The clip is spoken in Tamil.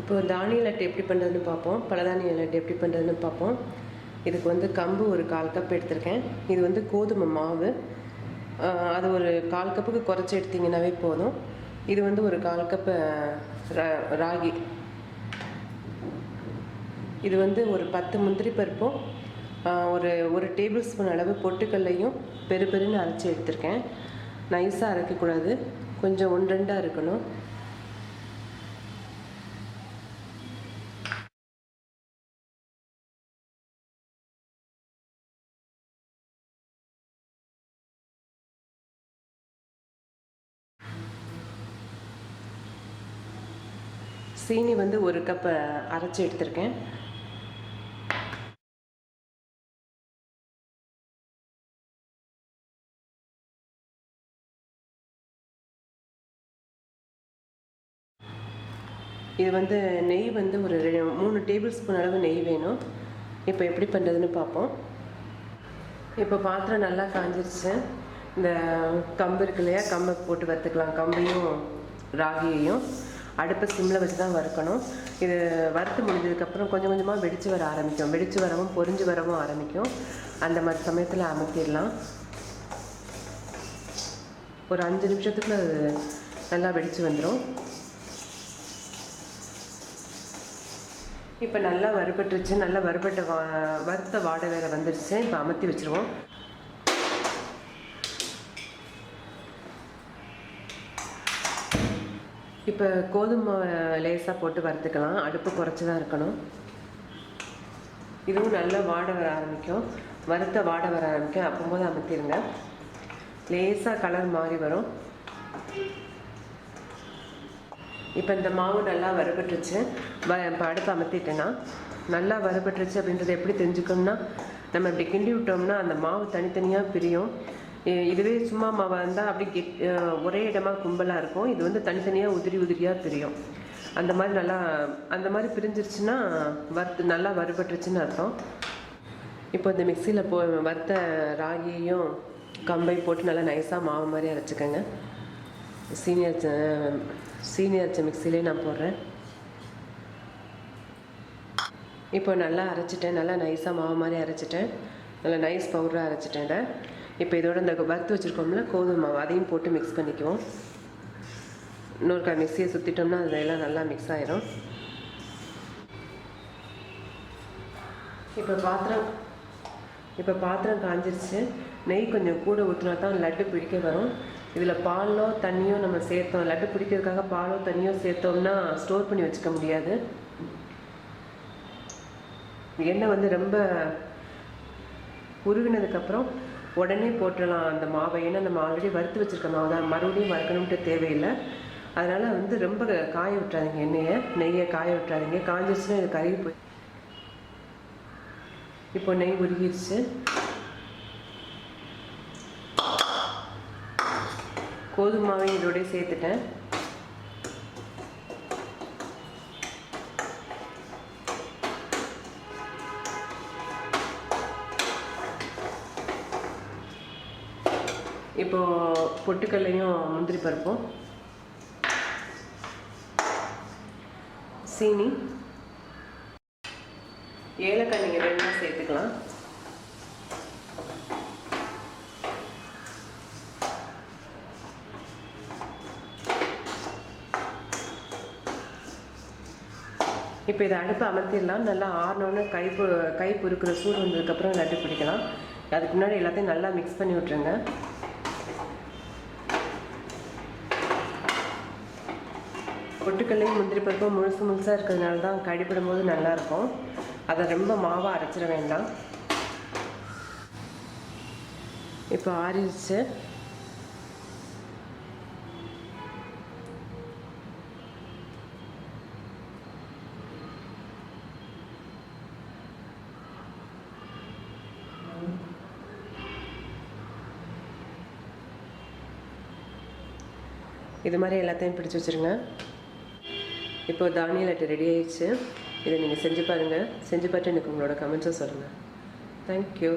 இப்போ தானிய லட்டு எப்படி பண்ணுறதுன்னு பார்ப்போம். பலதானிய லட்டு எப்படி பண்ணுறதுன்னு பார்ப்போம். இதுக்கு வந்து கம்பு ஒரு கால் கப் எடுத்திருக்கேன். இது வந்து கோதுமை மாவு. அது ஒரு கால் கப்புக்கு குறைச்சி எடுத்திங்கனாவே போதும். இது வந்து ஒரு கால் கப்பு ரா- ராகி. இது வந்து ஒரு பத்து முந்திரி பருப்பும் ஒரு ஒரு டேபிள் ஸ்பூன் அளவு பொட்டுக்கல்லையும் பெரு பெருன்னு அரைச்சி எடுத்திருக்கேன். நைஸாக அரைக்கக்கூடாது. கொஞ்சம் ஒன்று ரெண்டாக இருக்கணும். சீனி வந்து ஒரு கப் அரைச்சி எடுத்திருக்கேன். இது வந்து நெய் வந்து ஒரு மூணு டேபிள் ஸ்பூன் அளவு நெய் வேணும். இப்போ எப்படி பண்ணுறதுன்னு பார்ப்போம். இப்போ பாத்திரம் நல்லா காஞ்சிருச்சு. இந்த கம்பு இருக்கு இல்லையா? கம்பை போட்டு வறுத்துக்கலாம். கம்பையும் ராகியையும். அடுப்பை சிம்மில் வச்சு தான் வறுக்கணும். இது வறுத்து முடிஞ்சதுக்கப்புறம் கொஞ்சம் கொஞ்சமாக வெடித்து வர ஆரம்பிக்கும். வெடித்து வரவும் பொறிஞ்சு வரவும் ஆரம்பிக்கும். அந்த மாதிரி சமயத்தில் அமர்த்திடலாம் ஒரு அஞ்சு நிமிஷத்துக்குள்ள அது நல்லா வெடித்து வந்துடும் இப்போ நல்லா வறுபட்டுருச்சு. நல்லா வறுபட்ட வா வறுத்த வாடை வேலை வந்துருச்சு. இப்போ அமர்த்தி வச்சிருவோம். இப்போ கோதுமை லேசாக போட்டு வறுத்துக்கலாம். அடுப்பு குறைச்சி தான் இருக்கணும். இதுவும் நல்லா வாட வர ஆரம்பிக்கும். வறுத்த வாட வர ஆரம்பிக்கும். அப்போம்போது அமைத்திருங்க. லேசாக கலர் மாறி வரும். இப்போ இந்த மாவு நல்லா வறுபட்டுருச்சு. வ இப்போ அடுப்பு அமர்த்திட்டேன்னா நல்லா வறுபட்டுருச்சு அப்படின்றது எப்படி தெரிஞ்சுக்கணும்னா நம்ம இப்படி கிண்டி விட்டோம்னா அந்த மாவு தனித்தனியாக பிரியும். இதுவே சும்மா மாவாக இருந்தால் அப்படி கெட் ஒரே இடமா கும்பலாக இருக்கும். இது வந்து தனித்தனியாக உதிரி உதிரியாக பிரியும் அந்த மாதிரி நல்லா அந்த மாதிரி பிரிஞ்சிருச்சுன்னா வறுத்து நல்லா வறுபட்டுருச்சுன்னு அர்த்தம். இப்போ இந்த மிக்சியில் போ வறுத்த ராகியையும் கம்பை போட்டு நல்லா நைஸாக மாவு மாதிரி அரைச்சிக்கோங்க. சீனியர் சீனியர் அரைச்ச மிக்சிலே நான் போடுறேன். இப்போ நல்லா அரைச்சிட்டேன். நல்லா நைஸாக மாவு மாதிரி அரைச்சிட்டேன். நல்லா நைஸ் பவுடராக அரைச்சிட்டேன் இதை. இப்போ இதோட இந்த வறுத்து வச்சுருக்கோம்ல கோதுமை மாவு அதையும் போட்டு மிக்ஸ் பண்ணிக்குவோம். இன்னொரு மிக்சியை சுற்றிட்டோம்னா அதில் எல்லாம் நல்லா மிக்ஸ் ஆயிரும். இப்போ பாத்திரம் இப்போ பாத்திரம் காஞ்சிருச்சு. நெய் கொஞ்சம் கூட ஊற்றினா தான் லட்டு பிடிக்க வரும். இதில் பாலோ தண்ணியோ நம்ம சேர்த்தோம். லட்டு பிடிக்கிறதுக்காக பாலோ தண்ணியோ சேர்த்தோம்னா ஸ்டோர் பண்ணி வச்சுக்க முடியாது. எண்ணெய் வந்து ரொம்ப உருகினதுக்கப்புறம் உடனே போட்டுடலாம் அந்த மாவை ஏன்னா நம்ம ஆல்ரெடி வறுத்து வச்சுருக்க மாவு தான். மறுபடியும் வறுக்கணும்ட்டு தேவையில்லை. அதனால் வந்து ரொம்ப காய விட்டுறாதீங்க எண்ணெயை. நெய்யை காய விட்டுறாதீங்க. காஞ்சிருச்சுன்னா இது கருகி போய் இப்போ நெய் உருகிருச்சு. கோதுமாவை இதோடய சேர்த்துட்டேன். இப்போ பொட்டுக்கல்லையும் முந்திரி பருப்பும். சீனி. ஏலக்காய் நீங்கள் வேணும்னா சேர்த்துக்கலாம். இப்போ இதை அடுப்பு அமர்த்திடலாம். நல்லா ஆறினோன்னு கை கை பொறுக்கிற சூடு வந்ததுக்கப்புறம் லட்டு பிடிக்கலாம். அதுக்கு முன்னாடி எல்லாத்தையும் நல்லா மிக்ஸ் பண்ணி விட்ருங்க பொட்டுக்கல்லையும் முந்திரி பருப்பும் முழுசு முழுசாக இருக்கிறதுனால தான் கடிப்பிடும் போது நல்லாயிருக்கும். அதை ரொம்ப மாவாக அரைச்சிட வேண்டாம். இப்போ ஆறிடுச்சு. இது மாதிரி எல்லாத்தையும் பிடிச்சி வச்சுருங்க. இப்போ தானிய லட்டு ரெடி ஆயிடுச்சு. இதை நீங்கள் செஞ்சு பாருங்கள் செஞ்சு பார்த்து எனக்கு உங்களோட கமெண்ட்ஸை சொல்லுங்கள் தேங்க்யூ